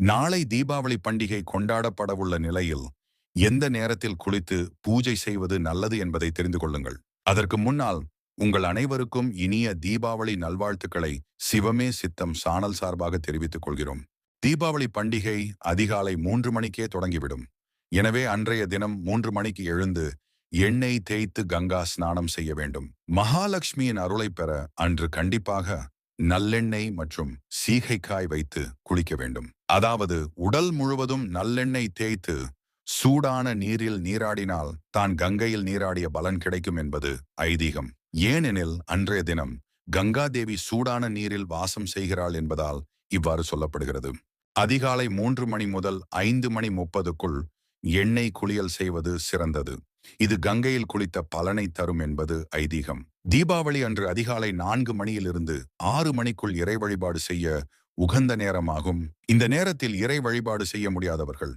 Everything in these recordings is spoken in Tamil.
நாளை தீபாவளி பண்டிகை கொண்டாடப்படவுள்ள நிலையில் எந்த நேரத்தில் குளித்து பூஜை செய்வது நல்லது என்பதை தெரிந்து கொள்ளுங்கள். அதற்கு முன்னால் உங்கள் அனைவருக்கும் இனிய தீபாவளி நல்வாழ்த்துக்களை சிவமே சித்தம் சானல் சார்பாக தெரிவித்துக் கொள்கிறோம். தீபாவளி பண்டிகை அதிகாலை மூன்று மணிக்கே தொடங்கிவிடும். எனவே அன்றைய தினம் மூன்று மணிக்கு எழுந்து எண்ணெய் தேய்த்து கங்கா ஸ்நானம் செய்ய வேண்டும். மகாலட்சுமியின் அருளை பெற அன்று கண்டிப்பாக நல்லெண்ணெய் மற்றும் சீகைக்காய் வைத்து குளிக்க வேண்டும். அதாவது உடல் முழுவதும் நல்லெண்ணெய் தேய்த்து சூடான நீரில் நீராடினால் தான் கங்கையில் நீராடிய பலன் கிடைக்கும் என்பது ஐதீகம். ஏனெனில் அன்றைய தினம் கங்காதேவி சூடான நீரில் வாசம் செய்கிறாள் என்பதால் இவ்வாறு சொல்லப்படுகிறது. அதிகாலை மூன்று மணி முதல் ஐந்து மணி முப்பதுக்குள் எண்ணெய் குளியல் செய்வது சிறந்தது. இது கங்கையில் குளித்த பலனை தரும் என்பது ஐதீகம். தீபாவளி அன்று அதிகாலை நான்கு மணியிலிருந்து ஆறு மணிக்குள் இறை வழிபாடு செய்ய உகந்த நேரமாகும். இந்த நேரத்தில் இறை வழிபாடு செய்ய முடியாதவர்கள்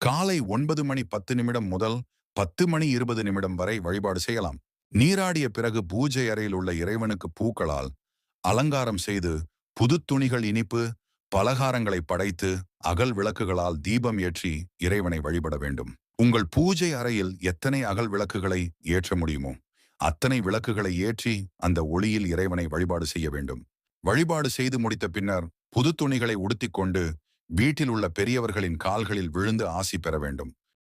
காலை ஒன்பது மணி பத்து நிமிடம் முதல் பத்து மணி இருபது நிமிடம் வரை வழிபாடு செய்யலாம். நீராடிய பிறகு பூஜை அறையில் உள்ள இறைவனுக்கு பூக்களால் அலங்காரம் செய்து புது துணிகள் இனிப்பு பலகாரங்களை படைத்து அகல் விளக்குகளால் தீபம் ஏற்றி இறைவனை வழிபட வேண்டும். உங்கள் பூஜை அறையில் எத்தனை அகல் விளக்குகளை ஏற்ற முடியுமோ அத்தனை விளக்குகளை ஏற்றி அந்த ஒளியில் இறைவனை வழிபாடு செய்ய வேண்டும். வழிபாடு செய்து முடித்த பின்னர் புது துணிகளை உடுத்திக்கொண்டு வீட்டில் உள்ள பெரியவர்களின் கால்களில் விழுந்து ஆசி பெற வேண்டும்.